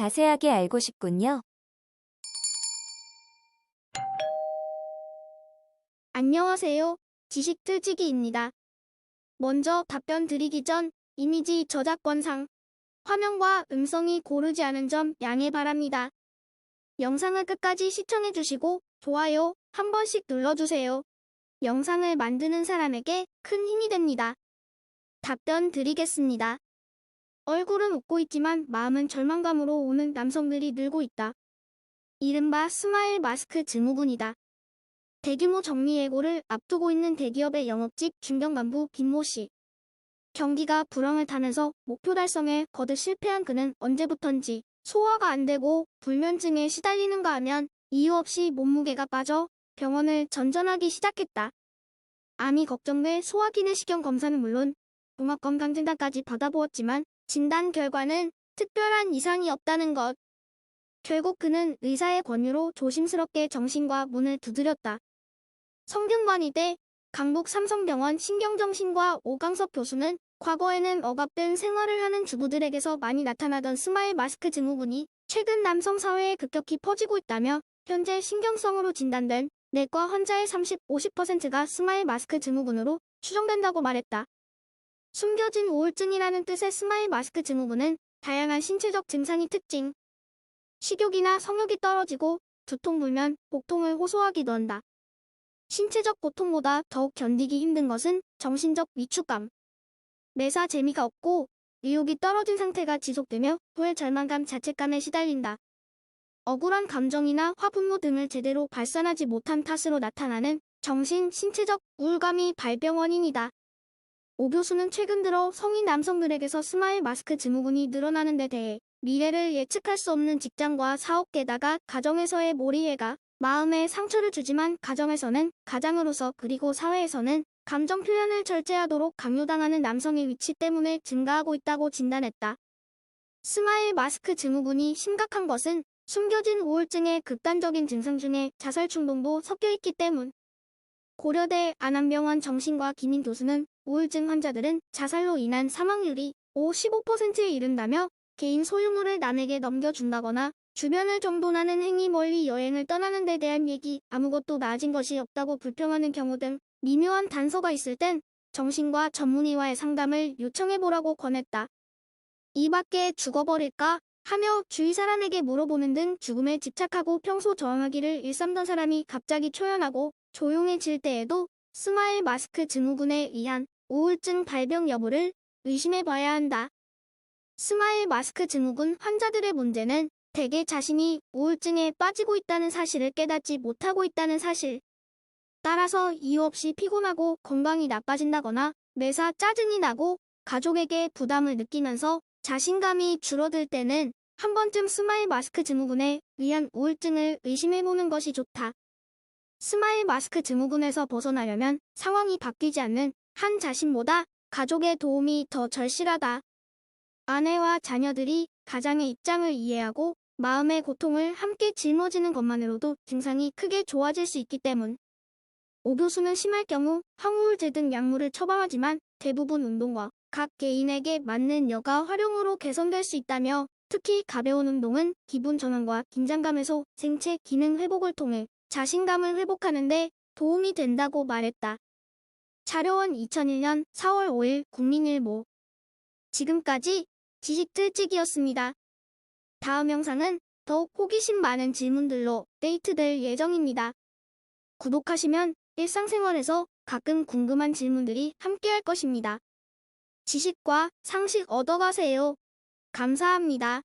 자세하게 알고 싶군요. 안녕하세요. 지식 틀치기입니다. 먼저 답변 드리기 전 이미지 저작권상 화면과 음성이 고르지 않은 점 양해 바랍니다. 영상을 끝까지 시청해 주시고 좋아요 한 번씩 눌러주세요. 영상을 만드는 사람에게 큰 힘이 됩니다. 답변 드리겠습니다. 얼굴은 웃고 있지만 마음은 절망감으로 오는 남성들이 늘고 있다. 이른바 스마일 마스크 증후군이다. 대규모 정리해고를 앞두고 있는 대기업의 영업직 중견 간부 김모 씨. 경기가 불황을 타면서 목표 달성에 거듭 실패한 그는 언제부턴지 소화가 안 되고 불면증에 시달리는가 하면 이유 없이 몸무게가 빠져 병원을 전전하기 시작했다. 암이 걱정돼 소화기내시경 검사는 물론 종합건강진단까지 받아보았지만 진단 결과는 특별한 이상이 없다는 것. 결국 그는 의사의 권유로 조심스럽게 정신과 문을 두드렸다. 성균관이 대 강북 삼성병원 신경정신과 오강석 교수는 과거에는 억압된 생활을 하는 주부들에게서 많이 나타나던 스마일 마스크 증후군이 최근 남성 사회에 급격히 퍼지고 있다며 현재 신경성으로 진단된 내과 환자의 30, 50%가 스마일 마스크 증후군으로 추정된다고 말했다. 숨겨진 우울증이라는 뜻의 스마일 마스크 증후군은 다양한 신체적 증상이 특징. 식욕이나 성욕이 떨어지고 두통 불면 복통을 호소하기도 한다. 신체적 고통보다 더욱 견디기 힘든 것은 정신적 위축감. 매사 재미가 없고 의욕이 떨어진 상태가 지속되며 후회 절망감 자책감에 시달린다. 억울한 감정이나 화분노 등을 제대로 발산하지 못한 탓으로 나타나는 정신, 신체적 우울감이 발병 원인이다. 오 교수는 최근 들어 성인 남성들에게서 스마일 마스크 증후군이 늘어나는 데 대해 미래를 예측할 수 없는 직장과 사업 게다가 가정에서의 몰이해가 마음에 상처를 주지만 가정에서는 가장으로서 그리고 사회에서는 감정 표현을 절제하도록 강요당하는 남성의 위치 때문에 증가하고 있다고 진단했다. 스마일 마스크 증후군이 심각한 것은 숨겨진 우울증의 극단적인 증상 중에 자살 충동도 섞여 있기 때문. 고려대 안암병원 정신과 김인 교수는 우울증 환자들은 자살로 인한 사망률이 55%에 이른다며 개인 소유물을 남에게 넘겨준다거나 주변을 정돈하는 행위 멀리 여행을 떠나는 데 대한 얘기 아무것도 나아진 것이 없다고 불평하는 경우 등 미묘한 단서가 있을 땐 정신과 전문의와의 상담을 요청해보라고 권했다. 이 밖에 죽어버릴까 하며 주위 사람에게 물어보는 등 죽음에 집착하고 평소 저항하기를 일삼던 사람이 갑자기 초연하고 조용해질 때에도 스마일 마스크 증후군에 의한 우울증 발병 여부를 의심해 봐야 한다. 스마일 마스크 증후군 환자들의 문제는 대개 자신이 우울증에 빠지고 있다는 사실을 깨닫지 못하고 있다는 사실. 따라서 이유 없이 피곤하고 건강이 나빠진다거나 매사 짜증이 나고 가족에게 부담을 느끼면서 자신감이 줄어들 때는 한 번쯤 스마일 마스크 증후군에 의한 우울증을 의심해보는 것이 좋다. 스마일 마스크 증후군에서 벗어나려면 상황이 바뀌지 않는 한 자신보다 가족의 도움이 더 절실하다. 아내와 자녀들이 가장의 입장을 이해하고 마음의 고통을 함께 짊어지는 것만으로도 증상이 크게 좋아질 수 있기 때문. 오 교수는 심할 경우 항우울제 등 약물을 처방하지만 대부분 운동과 각 개인에게 맞는 여가 활용으로 개선될 수 있다며 특히 가벼운 운동은 기분 전환과 긴장감 해소, 생체 기능 회복을 통해 자신감을 회복하는 데 도움이 된다고 말했다. 자료원 2001년 4월 5일 국민일보 지금까지 지식틀찍이었습니다. 다음 영상은 더욱 호기심 많은 질문들로 데이트될 예정입니다. 구독하시면 일상생활에서 가끔 궁금한 질문들이 함께할 것입니다. 지식과 상식 얻어가세요. 감사합니다.